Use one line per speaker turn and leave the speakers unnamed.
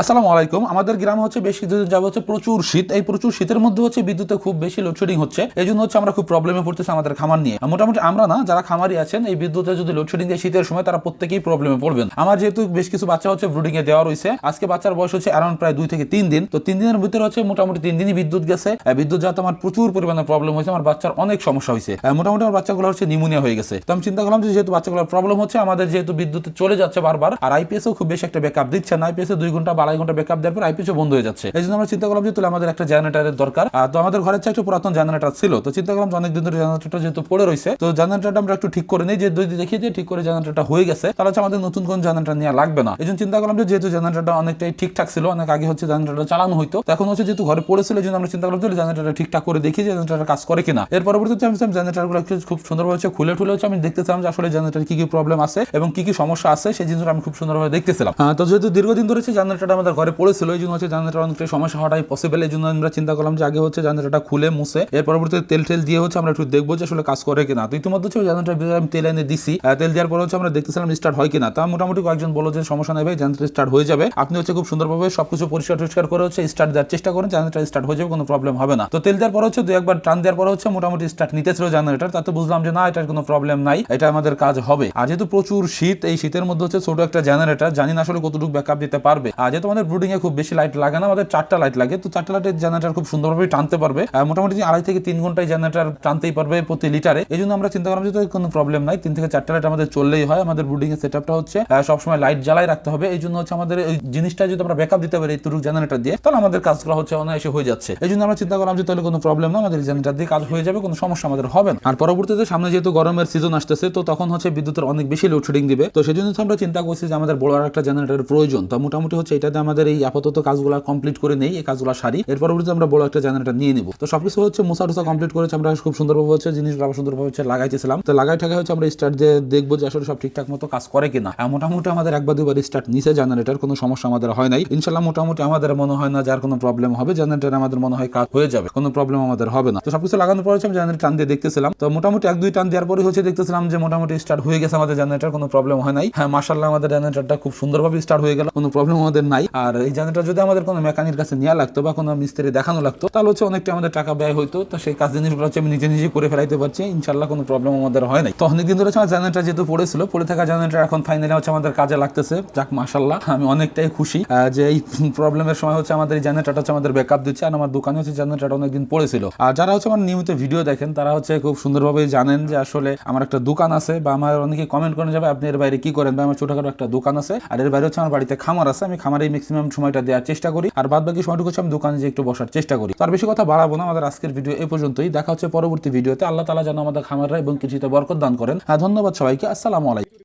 আসসালামু আলাইকুম। আমাদের গ্রামে হচ্ছে বেশ কিছুদিন যাবে হচ্ছে প্রচুর শীত। এই প্রচুর শীতের মধ্যে হচ্ছে বিদ্যুতে খুব বেশি লোডশেডিং হচ্ছে। এই জন্য হচ্ছে আমরা খুব প্রবলেমে পড়তেছি আমাদের খামার নিয়ে। মোটামুটি আমরা না, যারা খামারি আছেন, এই বিদ্যুতে যদি লোডশেডিং দেয় শীতের সময়, তারা প্রত্যেকেই প্রবলেমে পড়বেন। আমার যেহেতু বেশ কিছু বাচ্চা হচ্ছে ব্রুডিং এ দেওয়া রয়েছে। আজকে বাচ্চার বয়স হচ্ছে অ্যারাউন্ড প্রায় দুই থেকে তিন দিন। তো তিন দিনের ভিতরে হচ্ছে মোটামুটি তিন দিনই বিদ্যুৎ গেছে। বিদ্যুৎ যাতে আমার প্রচুর পরিমাণে প্রবলেম হয়েছে। আমার বাচ্চার অনেক সমস্যা হয়েছে। মোটামুটি আমার বাচ্চাগুলো হচ্ছে নিউমোনিয়া হয়ে গেছে। তো আমি চিন্তা করলাম যে যেহেতু বাচ্চাগুলোর প্রবলেম হচ্ছে, আমাদের যেহেতু বিদ্যুৎ চলে যাচ্ছে বারবার, আর আইপিএস খুব বেশি একটা ব্যাকআপ দিচ্ছে না। আইপিএস দুই ঘণ্টা আড়াই ঘণ্টা ব্যাকআপ দেওয়ার পর আইপিএস বন্ধ হয়ে যাচ্ছে। এই জন্য আমরা চিন্তা করলাম যে তাহলে আমাদের একটা জেনারেটারের দরকার। তো আমাদের চাই একটা পুরাতন জেনারেটার ছিল। তো চিন্তা করলাম যে অনেকদিন ধরে জেনারেটরটা যেহেতু পড়ে রয়েছে, তো জেনারেটারটা আমরা একটু ঠিক করে নিই। যে যদি দেখি যে ঠিক করে জেনারেটারটা হয়ে গেছে, তাহলে হচ্ছে আমাদের নতুন কোন জেনারেটার নেওয়া লাগবে না। এই জন্য চিন্তা করলাম যে যেহেতু জেনারেটারটা অনেকটাই ঠিকঠাক ছিল, অনেক আগে হচ্ছে জেনারেটারটা চালানো হইতো এখন হচ্ছে যেহেতু ঘরে পড়েছিল, এই জন্য আমরা চিন্তা করলাম যে জেনারেটারটা ঠিকঠাক করে দেখি যে জেনারেটার কাজ করে কিনা। এর পরবর্তীতে আমি জেনারেটারগুলো খুব সুন্দরভাবে হচ্ছে খুলে ঠুলে হচ্ছে আমি দেখতেছিলাম যে আসলে জেনারেটার কি কি প্রবলেম আছে এবং কি কি সমস্যা আছে, সেই জিনিসটা আমি খুব সুন্দরভাবে দেখতেছিলাম। তো যেহেতু দীর্ঘদিন ধরে হচ্ছে আমাদের ঘরে পড়েছিল, এই জন্য হচ্ছে জেনারেটার অনেকটা সমস্যা হওয়াটাই পসিবল এই জন্য আমরা চিন্তা করলাম যে আগে হচ্ছে জেনারেটারটা খুলে মুছে, এর পরবর্তীতে তেল টেল দিয়ে হচ্ছে আমরা একটু দেখব যে আসলে কাজ করে কিনা। তো ইতিমধ্যে হচ্ছে জেনারেটার ভিতরে আমি তেল এনে দিছি তেল দেওয়ার পর হচ্ছে আমরা দেখতেছিলাম স্টার্ট হয় কিনা। তা মোটামুটি কয়েকজন বলো যে সমস্যা নেই ভাই স্টার্ট হয়ে যাবে। আপনি হচ্ছে খুব সুন্দরভাবে সবকিছু পরিষ্কার টরিষ্কার করে হচ্ছে স্টার্ট দেওয়ার চেষ্টা করেন জেনারেটার স্টার্ট হয়ে যাবে, কোনো প্রবলেম হবে না। তো তেল দেওয়ার পর হচ্ছে দু একবার টান দেওয়ার পর হচ্ছে মোটামুটি স্টার্ট নিতেছিল জেনারেটার তাতে বুঝলাম যে না, এটার কোনো প্রবলেম নাই, এটা আমাদের কাজ হবে। আর যেহেতু প্রচুর শীত, এই শীতের মধ্যে হচ্ছে ছোট একটা জেনারেটার জানি না আসলে কতটুকু ব্যাকআপ দিতে পারবে। আর যেহেতু আমাদের ব্রুডিং এ খুব বেশি লাইট লাগে না, আমাদের চারটা লাইট লাগে। তো চারটা লাইটের জেনারেটার খুব সুন্দরভাবে টানতে পারবে। মোটামুটি আড়াই থেকে তিন ঘন্টায় জেনারেটার টানতেই পারবে প্রতি লিটারে এই জন্য আমরা চিন্তা করলাম যে কোনো প্রবলেম নাই। তিন থেকে চারটা লাইট আমাদের চললেই হয়। আমাদের ব্রুডিং এর সেটআপটা হচ্ছে সবসময় লাইট জ্বালাই রাখতে হবে। এই জন্য হচ্ছে আমাদের এই জিনিসটা যদি আমরা ব্যাকআপ দিতে পারি তুরুক জেনারেটার দিয়ে, তাহলে আমাদের কাজগুলো হচ্ছে অনায়াসে হয়ে যাচ্ছে। এই জন্য আমরা চিন্তা করলাম যে তাহলে কোনো প্রবলেম না, আমাদের জেনারেটার দিয়ে কাজ হয়ে যাবে, কোনো সমস্যা আমাদের হবে না। আর পরবর্তীতে সামনে যেহেতু গরমের সিজন আসতেছে, তো তখন হচ্ছে বিদ্যুতের অনেক বেশি লোডশেডিং দিবে। তো সেই জন্য আমরা চিন্তা করছি যে আমাদের বড় একটা জেনারেটরের প্রয়োজন। তো মোটামুটি হচ্ছে এটাতে আমাদের এই আপাতত কাজগুলো কমপ্লিট করে নেই, এই কাজগুলো সারি। এর পরবর্তীতে আমরা বড় একটা জেনারেটর নিয়ে নিব। তো সবকিছু হচ্ছে মোসা টোসা কমপ্লিট করেছে, আমরা খুব সুন্দরভাবে হচ্ছে জিনিসগুলো সুন্দরভাবে হচ্ছে লাগাইতেছিলাম। তো লাগাই ঠাকা হচ্ছে আমরা স্টার্ট দিয়ে দেখব যে আসলে সব ঠিকঠাক মতো কাজ করে কিনা। মোটামুটি আমাদের একবার দুবার স্টার্ট নিচে জেনারেটর কোনো সমস্যা আমাদের হয় নাই। ইনশাল্লাহ মোটামুটি আমাদের মনে হয় না যার কোনো প্রবলেম হবে। জেনারেটর আমাদের মনে হয় কাজ হয়ে যাবে, কোনো প্রবলেম আমাদের হবে না। তো সবকিছু লাগানোর পর আমি জেনারেটর টান দিয়ে দেখতেছিলাম। তো মোটামুটি এক দুই টান দেওয়ার পরে হচ্ছে দেখতেছিলাম যে মোটামুটি স্টার্ট হয়ে গেছে আমাদের জেনারেটর কোনো প্রবলেম হয় নাই। হ্যাঁ মার্শাল্লাহ আমাদের জেনারেটরটা খুব সুন্দরভাবে স্টার্ট হয়ে গেল, কোনো প্রবলেম আমাদের নাই। আর এই জেনারেটর যদি আমাদের কোনো মেকানিক কাছে নেওয়া লাগতো বা কোনো মিস্ত্রি দেখানো লাগতো, তাহলে হচ্ছে অনেকটা আমাদের টাকা ব্যয় হতো তো সেই কাজ জিনিসগুলো হচ্ছে আমি নিজে নিজে করে ফেলাইতে পারছি ইনশাল্লাহ কোনো প্রবলেম আমাদের হয় নাই। তো অনেকদিন ধরে আমার জেনারেটর যেহেতু পড়েছিল, পড়ে থাকা জেনারেটর এখন ফাইনালি হচ্ছে আমাদের কাজে লাগতেছে। যাক মাসাল্লাহ আমি অনেকটাই খুশি। যে এই প্রবলেমের সময় হচ্ছে আমাদের এই জেনারেটরটা হচ্ছে আমাদের ব্যাকআপ দিচ্ছে আর আমার দোকানে হচ্ছে জেনারেটর অনেকদিন পড়েছিল। আর যারা হচ্ছে আমার নিয়মিত ভিডিও দেখেন, তারা হচ্ছে খুব সুন্দরভাবে জানেন যে আসলে আমার একটা দোকান আছে বা আমার অনেকে কমেন্ট করে যাবে আপনি এর বাইরে কি করেন? বা আমার ছোটখাটো একটা দোকান আছে। আর এর বাইরে হচ্ছে আমার বাড়িতে খামার আছে। আমি খামারে ম্যাক্সিমাম সময়টা দেওয়ার চেষ্টা করি। আর বাদ বাকি সময়টুকু আমি দোকানে যে একটু বসার চেষ্টা করি। তার বেশি কথা বাড়াবো না। আমাদের আজকের ভিডিও এ পর্যন্তই। দেখা হচ্ছে পরবর্তী ভিডিওতে। আল্লাহ তালা যেন আমাদের খামাররা এবং কিছুতে বরকত দান করেন। হ্যাঁ ধন্যবাদ সবাইকে। আসসালামু আলাইকুম।